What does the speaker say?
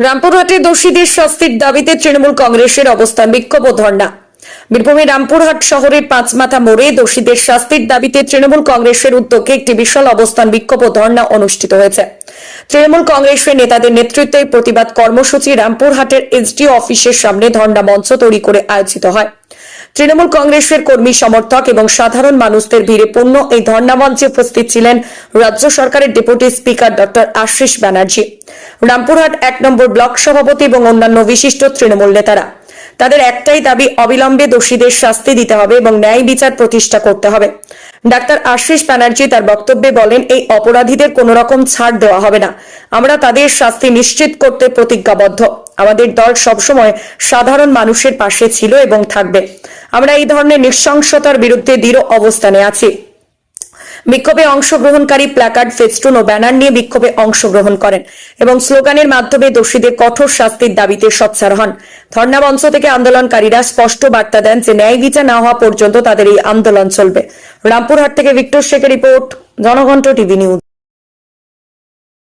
রামপুরহাটে দোষীদের শাস্তির দাবিতে তৃণমূল কংগ্রেসের অবস্থান বিক্ষোভ ও ধর্ণা। বীরভূমের রামপুরহাট শহরের পাঁচমাথা মোড়ে দোষীদের শাস্তির দাবিতে তৃণমূল কংগ্রেসের উদ্যোগে একটি বিশাল অবস্থান বিক্ষোভ ও ধর্ণা অনুষ্ঠিত হয়েছে। তৃণমূল কংগ্রেসের নেতাদের নেতৃত্বে প্রতিবাদ কর্মসূচি রামপুরহাটের এসডিও অফিসের সামনে ধর্ণা মঞ্চ তৈরি করে আয়োজিত হয়। তৃণমূল কংগ্রেসের কর্মী, সমর্থক এবং সাধারণ মানুষদের ভিড়ে পূর্ণ এই ধর্ণা মঞ্চে উপস্থিত ছিলেন রাজ্য সরকারের deputy speaker doctor Ashis Banerjee. Rampurhat এক নম্বর ব্লক সভাপতি এবং অন্যান্য বিশিষ্ট তৃণমূল নেতারা। তাদের একটাই দাবি, অবিলম্বে দোষীদের শাস্তি দিতে হবে এবং ন্যায় বিচার প্রতিষ্ঠা করতে হবে। ডাক্তার আশিস ব্যানার্জি তার বক্তব্যে বলেন, এই অপরাধীদের কোনো রকম ছাড় দেওয়া হবে না। আমরা তাদের শাস্তি নিশ্চিত করতে প্রতিজ্ঞাবদ্ধ। আমাদের দল সবসময় সাধারণ মানুষের পাশে ছিল এবং থাকবে। আমরা এই ধরনের নৃশংসতার বিরুদ্ধে দৃঢ় অবস্থানে আছি। বিক্ষোভে অংশগ্রহণকারী প্ল্যাকার্ড, ফেস্টুন ও ব্যানার নিয়ে বিক্ষোভে অংশগ্রহণ করেন এবং স্লোগানের মাধ্যমে দোষীদের কঠোর শাস্তির দাবিতে সোচ্চার হন। ধর্ণামঞ্চ থেকে আন্দোলনকারীরা স্পষ্ট বার্তা দেন যে ন্যায় বিচার না হওয়া পর্যন্ত তাদের এই আন্দোলন চলবে। রামপুরহাট থেকে ভিক্টর শেখের রিপোর্ট, জনকণ্ঠ টিভি নিউজ।